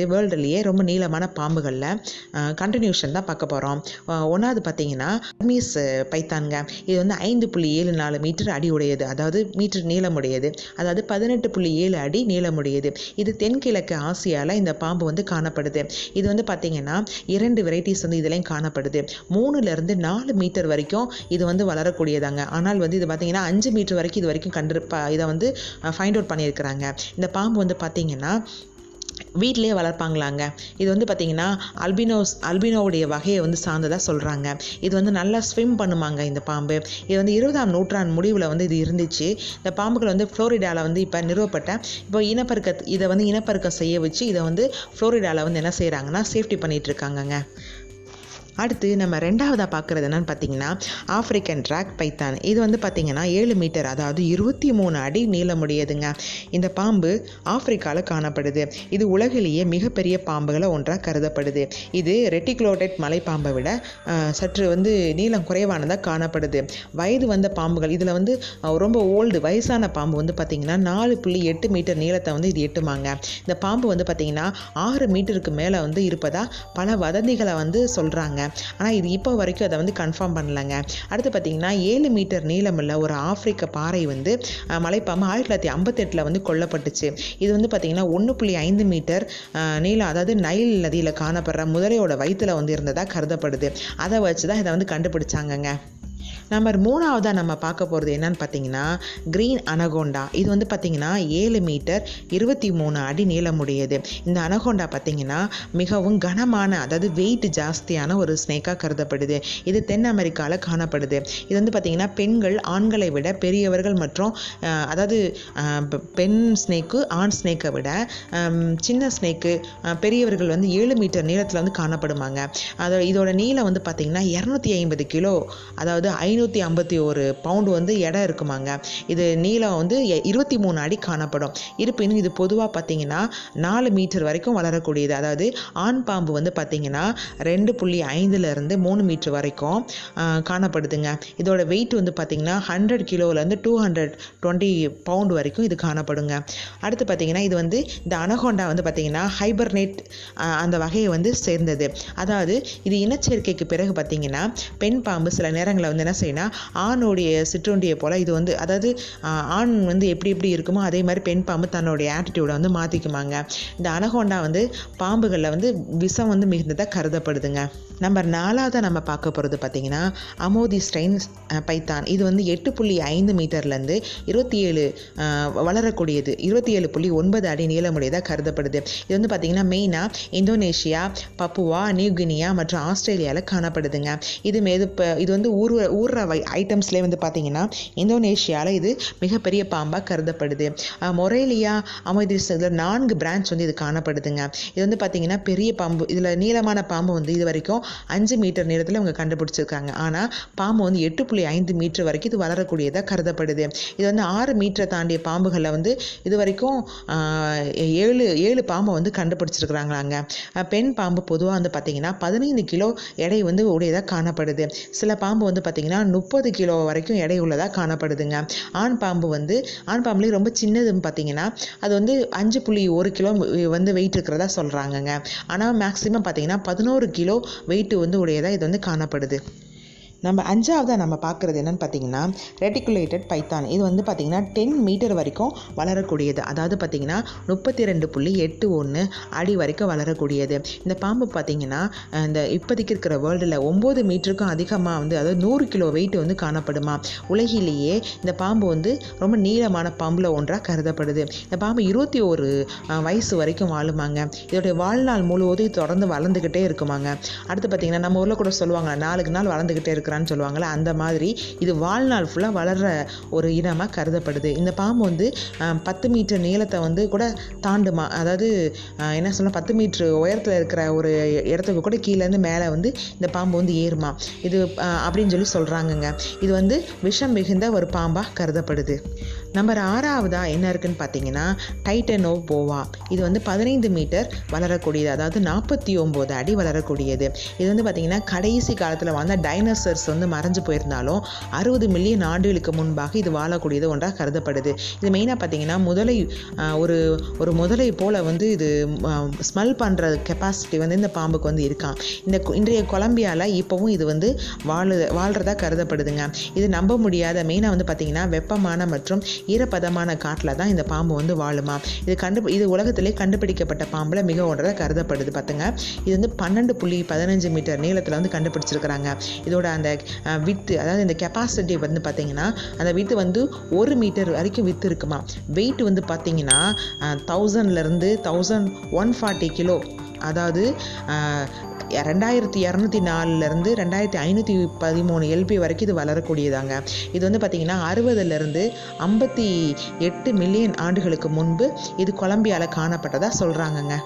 வேர்ல்டுலேயே ரொம்ப நீளமான பாம்புகளில் கண்டினியூஷன் தான் பார்க்க போகிறோம் ஒன்றாவது பார்த்தீங்கன்னா மீஸ் பைத்தான்ங்க. இது வந்து ஐந்து புள்ளி ஏழு நாலு மீட்டர் அடி உடையது அதாவது மீட்டர் நீளமுடையது. அதாவது பதினெட்டு புள்ளி ஏழு அடி நீளமுடையது. இது தென்கிழக்கு ஆசியாவில் இந்த பாம்பு வந்து காணப்படுது. இது வந்து பார்த்தீங்கன்னா இரண்டு வெரைட்டிஸ் வந்து இதுலேயும் காணப்படுது. மூணுலேருந்து நாலு மீட்டர் வரைக்கும் இது வந்து வளரக்கூடியதாங்க. ஆனால் வந்து இது பார்த்தீங்கன்னா அஞ்சு மீட்டர் வரைக்கும் இது வரைக்கும் கண்டு இதை வந்து ஃபைண்ட் அவுட் பண்ணியிருக்கிறாங்க. இந்த பாம்பு வந்து பார்த்தீங்கன்னா வீட்டிலேயே வளர்ப்பாங்களாங்க. இது வந்து பார்த்திங்கன்னா அல்பினோஸ் அல்பினோவுடைய வகையை வந்து சார்ந்ததாக சொல்கிறாங்க இது வந்து நல்லா ஸ்விம் பண்ணுமாங்க இந்த பாம்பு. இது வந்து இருபதாம் நூற்றாண்டு முடிவில் வந்து இது இருந்துச்சு. இந்த பாம்புகள் வந்து ஃப்ளோரிடாவில் வந்து இப்போ நிறுவப்பட்ட இப்போ இனப்பெருக்க இதை வந்து இனப்பெருக்கம் செய்ய வச்சு இதை வந்து ஃப்ளோரிடாவில் வந்து என்ன செய்கிறாங்கன்னா சேஃப்டி பண்ணிட்டு இருக்காங்கங்க. அடுத்து நம்ம ரெண்டாவதாக பார்க்குறது என்னென்னு பார்த்தீங்கன்னா ஆஃப்ரிக்கன் ட்ராக் பைத்தான் இது வந்து பார்த்தீங்கன்னா ஏழு மீட்டர் அதாவது இருபத்தி மூணு அடி நீளமுடையதுங்க. இந்த பாம்பு ஆப்பிரிக்காவில் காணப்படுது. இது உலகிலேயே மிகப்பெரிய பாம்புகளை ஒன்றாக கருதப்படுது. இது ரெட்டிக்ளோடெட் மலைப்பாம்பை விட சற்று வந்து நீளம் குறைவானதாக காணப்படுது. வயது வந்த பாம்புகள் இதில் வந்து ரொம்ப ஓல்டு வயசான பாம்பு வந்து பார்த்திங்கன்னா நாலு புள்ளி எட்டு மீட்டர் நீளத்தை வந்து இது எட்டுமாங்க. இந்த பாம்பு வந்து பார்த்திங்கன்னா ஆறு மீட்டருக்கு மேலே வந்து இருப்பதாக பல வதந்திகளை வந்து சொல்கிறாங்க ஆனால் இது இப்போ வரைக்கும் அதை வந்து கன்ஃபார்ம் பண்ணலைங்க. அடுத்து பார்த்திங்கன்னா ஏழு மீட்டர் நீளமுள்ள ஒரு ஆப்பிரிக்க பாறை வந்து மலைப்பாம்பு ஆயிரத்தி தொள்ளாயிரத்தி ஐம்பத்தெட்டில் வந்து கொல்லப்பட்டுச்சு. இது வந்து பார்த்திங்கன்னா ஒன்று புள்ளி ஐந்து மீட்டர் நீளம் அதாவது நைல் நதியில் காணப்படுற முதலையோட வயிற்றில் வந்து இருந்ததாக கருதப்படுது. அதை வச்சு தான் இதை வந்து கண்டுபிடிச்சாங்கங்க. நம்பர் மூணாவதாக நம்ம பார்க்க போகிறது என்னன்னு பார்த்தீங்கன்னா க்ரீன் அனகோண்டா இது வந்து பார்த்தீங்கன்னா ஏழு மீட்டர் இருபத்தி மூணு அடி நீளமுடையது. இந்த அனகோண்டா பார்த்தீங்கன்னா மிகவும் கனமான அதாவது வெயிட் ஜாஸ்தியான ஒரு ஸ்னேக்காக கருதப்படுது. இது தென் அமெரிக்காவில் காணப்படுது. இது வந்து பார்த்தீங்கன்னா பெண்கள் ஆண்களை விட பெரியவர்கள் மற்றும் அதாவது பெண் ஸ்னேக்கு ஆண் ஸ்னேக்கை விட சின்ன ஸ்னேக்கு பெரியவர்கள் வந்து ஏழு மீட்டர் நீளத்தில் வந்து காணப்படுமாங்க. அதோட இதோட நீளம் வந்து பார்த்தீங்கன்னா இரநூத்தி ஐம்பது கிலோ அதாவது ஐ ஐநூற்றி ஐம்பத்தி ஒரு பவுண்டு வந்து இடம் இருக்குமாங்க. இது நீளம் வந்து எ- இருபத்தி மூணு அடி காணப்படும். இருப்பினும் இது பொதுவாக பார்த்தீங்கன்னா நாலு மீட்டர் வரைக்கும் வளரக்கூடியது. அதாவது ஆண் பாம்பு வந்து பார்த்தீங்கன்னா ரெண்டு புள்ளி ஐந்துலேருந்து மூணு மீட்டர் வரைக்கும் காணப்படுதுங்க. இதோட வெயிட் வந்து பார்த்தீங்கன்னா ஹண்ட்ரட் கிலோலேருந்து டூ ஹண்ட்ரட் டுவெண்ட்டி பவுண்ட் வரைக்கும் இது காணப்படுங்க. அடுத்து பார்த்தீங்கன்னா இது வந்து இந்த அனகோண்டா வந்து பார்த்தீங்கன்னா ஹைபர்னேட் அந்த வகையை வந்து சேர்ந்தது. அதாவது இது இனச்சேர்க்கைக்கு பிறகு பார்த்தீங்கன்னா பெண் பாம்பு சில நேரங்களில் வந்து என்ன செய்யணும் ஆணுடைய சிற்றுண்டியை போல் இது வந்து அதாவது ஆண் வந்து எப்படி எப்படி இருக்குமோ அதே மாதிரி பெண் பாம்பு தன்னுடைய ஆட்டிடியூடை வந்து மாற்றிக்குமாங்க இந்த அனகோண்டா வந்து பாம்புகளில் வந்து விஷம் வந்து மிகுந்ததாக கருதப்படுதுங்க. நம்பர் நாலாவதாக நம்ம பார்க்க போகிறது பார்த்திங்கன்னா அமோதி ஸ்ட்ரெயின் பைத்தான். இது வந்து எட்டு புள்ளி ஐந்து மீட்டர்லேருந்து இருபத்தி ஏழு வளரக்கூடியது. இருபத்தி ஏழு புள்ளி ஒன்பது அடி நீளமுடையதாக கருதப்படுது. இது வந்து பார்த்திங்கன்னா மெயினாக இந்தோனேஷியா பப்புவா நியூகினியா மற்றும் ஆஸ்திரேலியாவில் காணப்படுதுங்க. இது மேது இது இப்போ இது வந்து ஊர் ஊர்ற வை ஐட்டம்ஸ்லேயே வந்து பார்த்திங்கன்னா இந்தோனேஷியாவில் இது மிகப்பெரிய பாம்பாக கருதப்படுது. மொரேலியா அமோதிஸ் இதில் நான்கு பிரான்ச் வந்து இது காணப்படுதுங்க. இது வந்து பார்த்திங்கன்னா பெரிய பாம்பு இதில் நீளமான பாம்பு வந்து இது வரைக்கும் அஞ்சு மீட்டர் நீளத்தில் இவங்க கண்டுபிடிச்சிருக்காங்க. ஆனால் பாம்பு வந்து எட்டு புள்ளி ஐந்து மீட்டர் வரைக்கும் இது வளரக்கூடியதாக கருதப்படுது. இது வந்து ஆறு மீட்டரை தாண்டிய பாம்புகளில் வந்து இது வரைக்கும் ஏழு ஏழு பாம்பை வந்து கண்டுபிடிச்சிருக்கிறாங்களாங்க. பெண் பாம்பு பொதுவாக வந்து பார்த்திங்கன்னா பதினைந்து கிலோ எடை வந்து உடையதாக காணப்படுது. சில பாம்பு வந்து பார்த்திங்கன்னா முப்பது கிலோ வரைக்கும் எடை உள்ளதாக காணப்படுதுங்க. ஆண் பாம்பு வந்து ஆண் பாம்புலேயே ரொம்ப சின்னதுன்னு பார்த்தீங்கன்னா அது வந்து அஞ்சு புள்ளி ஒரு கிலோ வந்து வெயிட் இருக்கிறதா சொல்கிறாங்கங்க ஆனால் மேக்ஸிமம் பார்த்தீங்கன்னா பதினோரு கிலோ வெயிட்டு வந்து உடையதாக இது வந்து காணப்படுது. நம்ம அஞ்சாவதாக நம்ம பார்க்குறது என்னென்னு பார்த்தீங்கன்னா ரெட்டிகுலேட்டட் பைத்தான் இது வந்து பார்த்திங்கன்னா டென் மீட்டர் வரைக்கும் வளரக்கூடியது. அதாவது பார்த்தீங்கன்னா முப்பத்தி ரெண்டு புள்ளி எட்டு ஒன்று அடி வரைக்கும் வளரக்கூடியது. இந்த பாம்பு பார்த்தீங்கன்னா இந்த இப்போதைக்கு இருக்கிற வேர்ல்டில் ஒம்பது மீட்டருக்கும் அதிகமாக வந்து அதாவது நூறு கிலோ வெயிட் வந்து காணப்படுமா? உலகிலேயே இந்த பாம்பு வந்து ரொம்ப நீளமான பாம்பில் ஒன்றாக கருதப்படுது. இந்த பாம்பு இருபத்தி ஒரு வயசு வரைக்கும் வாழுமாங்க. இதோடைய வாழ்நாள் முழுவதும் இது தொடர்ந்து வளர்ந்துக்கிட்டே இருக்குமாங்க. அடுத்து பார்த்தீங்கன்னா நம்ம ஊரில் கூட சொல்லுவாங்க நாளுக்கு நாள் வளர்ந்துக்கிட்டே இருக்கிறான்னு சொல்லுவாங்கள்ல அந்த மாதிரி இது வாழ்நாள் ஃபுல்லாக வளர்கிற ஒரு இனமாக கருதப்படுது. இந்த பாம்பு வந்து பத்து மீட்டர் நீளத்தை வந்து கூட தாண்டுமா அதாவது என்ன சொல்ல பத்து மீட்ரு உயரத்தில் இருக்கிற ஒரு இடத்துக்கு கூட கீழேருந்து மேலே வந்து இந்த பாம்பு வந்து ஏறுமா. இது அப்படின்னு சொல்லி சொல்கிறாங்கங்க இது வந்து விஷம் மிகுந்த ஒரு பாம்பாக கருதப்படுது. நம்பர் ஆறாவதாக என்ன இருக்குன்னு பார்த்தீங்கன்னா டைட்டனோ போவா. இது வந்து பதினைந்து மீட்டர் வளரக்கூடியது அதாவது நாற்பத்தி ஒம்பது அடி வளரக்கூடியது. இது வந்து பார்த்திங்கன்னா கடைசி காலத்தில் வாழ்ந்த டைனோசர்ஸ் வந்து மறைஞ்சு போயிருந்தாலும் அறுபது மில்லியன் ஆண்டுகளுக்கு முன்பாக இது வாழக்கூடியது ஒன்றாக கருதப்படுது. இது மெயினாக பார்த்தீங்கன்னா முதலை ஒரு ஒரு முதலை போல் வந்து இது ஸ்மெல் பண்ணுற கெப்பாசிட்டி வந்து இந்த பாம்புக்கு வந்து இருக்கான் இந்த கு- இன்றைய கொலம்பியாவில் இப்போவும் இது வந்து வாழு வாழ்கிறதா கருதப்படுதுங்க. இது நம்ப முடியாத மெயினாக வந்து பார்த்திங்கன்னா வெப்பமான மற்றும் ஈரப்பதமான காட்டில் தான் இந்த பாம்பு வந்து வாழுமா? இது கண்டு இது உலகத்திலே கண்டுபிடிக்கப்பட்ட பாம்பில் மிக ஒன்றதாக கருதப்படுது பார்த்துங்க இது வந்து பன்னெண்டு புள்ளி பதினஞ்சு மீட்டர் நீளத்தில் வந்து கண்டுபிடிச்சிருக்கிறாங்க. இதோட அந்த வித்து அதாவது இந்த கெப்பாசிட்டி வந்து பார்த்திங்கன்னா அந்த வித்து வந்து ஒரு மீட்டர் வரைக்கும் வித்து இருக்குமா? வெயிட் வந்து பார்த்திங்கன்னா தௌசண்ட்லேருந்து தௌசண்ட் ஒன் ஃபார்ட்டி கிலோ அதாவது ரெண்டாயிரத்தி இரநூத்தி நாலுலேருந்து ரெண்டாயிரத்தி ஐநூற்றி பதிமூணு எல்பி வரைக்கும் இது வளரக்கூடியதாங்க. இது வந்து பார்த்திங்கன்னா அறுபதுலேருந்து ஐம்பத்தி எட்டு மில்லியன் ஆண்டுகளுக்கு முன்பு இது கொலம்பியாவில் காணப்பட்டதாக சொல்கிறாங்கங்க